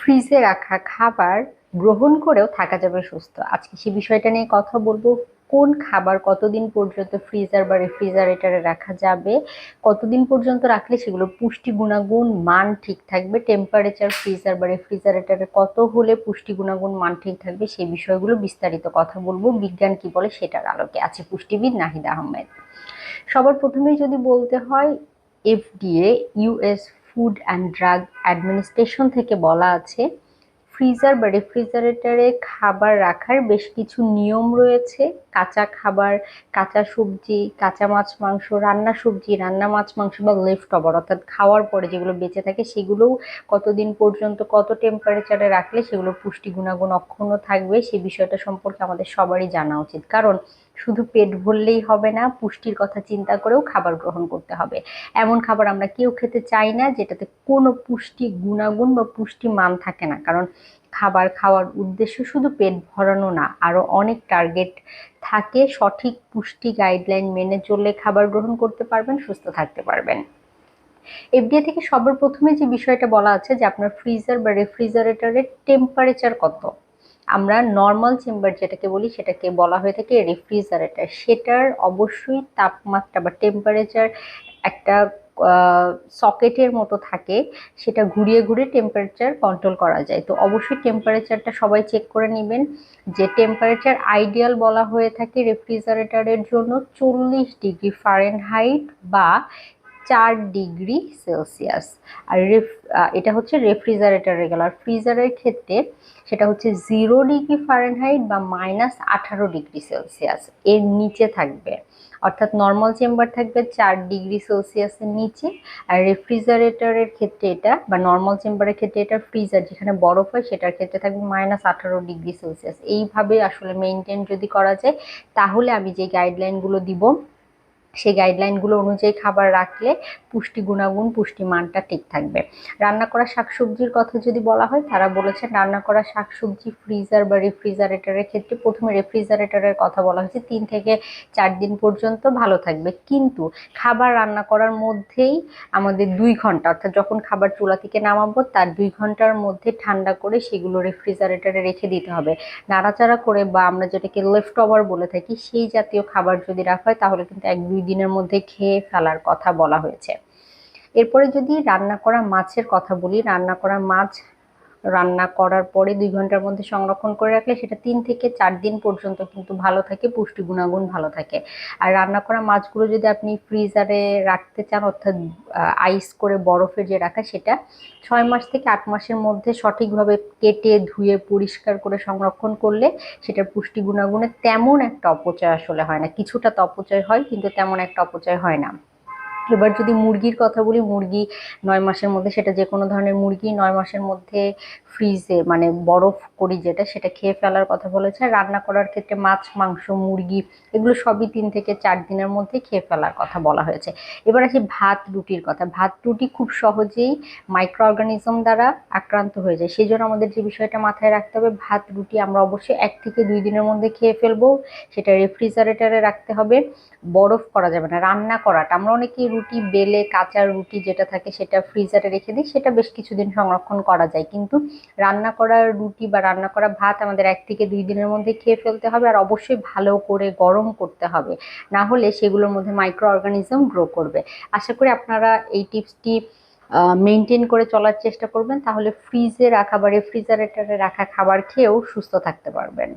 ফ্রিজে রাখা খাবার গ্রহণ করেও থাকা যাবে সুস্থ। আজকে সে বিষয়টা নিয়ে কথা বলব, কোন খাবার কতদিন পর্যন্ত ফ্রিজার বা রেফ্রিজারেটারে রাখা যাবে, কতদিন পর্যন্ত রাখলে সেগুলো পুষ্টি গুণাগুণ মান ঠিক থাকবে টেম্পারেচার ফ্রিজার বা রেফ্রিজারেটারে কত হলে পুষ্টি গুণাগুণ মান ঠিক থাকবে, সেই বিষয়গুলো বিস্তারিত কথা বলব। বিজ্ঞান কি বলে সেটার আলোকে আছে পুষ্টিবিদ নাহিদ আহমেদ। সবার প্রথমেই যদি বলতে হয় FDA US food and drug administration থেকে বলা আছে ফ্রিজার বা রেফ্রিজারেটরে খাবার রাখার বেশ কিছু নিয়ম রয়েছে। কাঁচা খাবার, কাঁচা সবজি, কাঁচা মাছ, মাংস, রান্না সবজি, রান্না মাছ, মাংস বা লেফট ওভার অর্থাৎ খাওয়ার পরে যেগুলো বেঁচে থাকে সেগুলোও কতদিন পর্যন্ত, কত টেম্পারেচারে রাখলে সেগুলো পুষ্টি গুণাগুণ অক্ষুণ্ণ থাকবে সে বিষয়টা সম্পর্কে আমাদের সবারই জানা উচিত। কারণ শুধু পেট ভরলেই হবে না, পুষ্টির কথা চিন্তা করেও খাবার গ্রহণ করতে হবে। এমন খাবার আমরা কেউ খেতে চাই না, যেটাতে কোনো পুষ্টি গুণাগুণ বা পুষ্টি মান থাকে না। কারণ খাবার খাওয়ার উদ্দেশ্য শুধু পেট ভরানো না আরও অনেক টার্গেট থাকে, সঠিক পুষ্টি গাইডলাইন মেনে চললে খাবার গ্রহণ করতে পারবেন, সুস্থ থাকতে পারবেন। এফডিএ থেকে সবার প্রথমে যে বিষয়টা বলা আছে যে আপনার ফ্রিজার বা রেফ্রিজারেটরের টেম্পারেচার কত? আমরা নর্মাল চেম্বার যেটাকে বলি, সেটাকে বলা হয়ে থাকে রেফ্রিজারেটর সেটার অবশ্যই তাপমাত্রা বা টেম্পারেচার একটা সকেটের মতো থাকে, সেটা ঘুরিয়ে ঘুরিয়ে টেম্পারেচার কন্ট্রোল করা যায়। তো অবশ্যই টেম্পারেচারটা সবাই চেক করে নেবেন যে টেম্পারেচার আইডিয়াল বলা হয়ে থাকে রেফ্রিজারেটরের জন্য চল্লিশ ডিগ্রি ফারেনহাইট বা চার ডিগ্রি সেলসিয়াস। আর রেফ এটা হচ্ছে রেফ্রিজারেটরের গেল আর ফ্রিজারের ক্ষেত্রে সেটা হচ্ছে জিরো ডিগ্রি ফারেনহাইট বা মাইনাস আঠারো ডিগ্রি সেলসিয়াস এর নিচে থাকবে। অর্থাৎ নর্মাল চেম্বার থাকবে চার ডিগ্রি সেলসিয়াসের নিচে। আর রেফ্রিজারেটরের ক্ষেত্রে এটা বা নর্মাল চেম্বারের ক্ষেত্রে এটা ফ্রিজার যেখানে বরফ হয় সেটার ক্ষেত্রে থাকবে মাইনাস আঠারো ডিগ্রি সেলসিয়াস। এইভাবে আসলে মেনটেন যদি করা যায়, তাহলে আমি যে গাইডলাইনগুলো দিব সেই গাইডলাইনগুলো অনুযায়ী খাবার রাখলে পুষ্টি গুণাগুণ, পুষ্টি মানটা ঠিক থাকবে। রান্না করা শাকসবজির কথা যদি বলা হয়, তারা বলেছেন রান্না করা শাকসবজি ফ্রিজার বা রেফ্রিজারেটরের ক্ষেত্রে প্রথমে রেফ্রিজারেটরের কথা বলা হয়েছে। তিন থেকে চার দিন পর্যন্ত ভালো থাকবে। কিন্তু খাবার রান্না করার মধ্যেই আমাদের দুই ঘণ্টা, অর্থাৎ যখন খাবার চুলা থেকে নামাবো, তার দুই ঘণ্টার মধ্যে ঠান্ডা করে সেগুলো রেফ্রিজারেটরে রেখে দিতে হবে। নাড়াচাড়া করে বা আমরা যেটাকে লেফট ওভার বলে থাকি, সেই জাতীয় খাবার যদি রাখা হয়, তাহলে কিন্তু এক দুই দিনের মধ্যে খেয়ে ফেলার কথা বলা হয়েছে। এরপরে যদি রান্না করা মাছের কথা বলি, রান্না করা মাছ রান্না করার পরে দুই ঘণ্টার মধ্যে সংরক্ষণ করে রাখলে সেটা তিন থেকে চার দিন পর্যন্ত কিন্তু ভালো থাকে, পুষ্টি গুণাগুণ ভালো থাকে। আর রান্না করা মাছগুলো যদি আপনি ফ্রিজারে রাখতে চান, অর্থাৎ আইস করে বরফে যে রাখা সেটা, ছয় মাস থেকে আট মাসের মধ্যে সঠিকভাবে কেটে, ধুয়ে, পরিষ্কার করে সংরক্ষণ করলে সেটার পুষ্টি গুণাগুণে তেমন একটা অপচয় আসলে হয় না। কিছুটা তো অপচয় হয়, কিন্তু তেমন একটা অপচয় হয় না। এবার যদি মুরগির কথা বলি, মুরগি নয় মাসের মধ্যে সেটা যে কোনো ধরনের মুরগি নয় মাসের মধ্যে ফ্রিজে মানে বরফ করি যেটা, সেটা খেয়ে ফেলার কথা বলেছে। রান্না করার ক্ষেত্রে মাছ, মাংস, মুরগি, এগুলো সবই তিন থেকে চার দিনের মধ্যে খেয়ে ফেলার কথা বলা হয়েছে। এবার আসি ভাত রুটির কথা। ভাত রুটি খুব সহজেই মাইক্রো অর্গানিজম দ্বারা আক্রান্ত হয়ে যায়। সেই জন্য আমাদের যে বিষয়টা মাথায় রাখতে হবে, ভাত রুটি আমরা অবশ্যই এক থেকে দুই দিনের মধ্যে খেয়ে ফেলব। সেটা রেফ্রিজারেটারে রাখতে হবে। বরফ করা যাবে না, রান্না করাটা। আমরা অনেকেই রুটি, বেলে, কাঁচা রুটি যেটা থাকে সেটা ফ্রিজারে রেখে দিই। সেটা বেশ কিছুদিন সংরক্ষণ করা যায়। কিন্তু রান্না করা রুটি বা রান্না করা ভাত আমাদের এক থেকে দুই দিনের মধ্যে খেয়ে ফেলতে হবে আর অবশ্যই ভালো করে গরম করতে হবে। না হলে সেগুলোর মধ্যে মাইক্রো অর্গানিজম গ্রো করবে। আশা করি আপনারা এই টিপসটি মেনটেন করে চলার চেষ্টা করবেন। তাহলে ফ্রিজে রাখা বা রেফ্রিজারেটরে রাখা খাবার খেয়েও সুস্থ থাকতে পারবেন।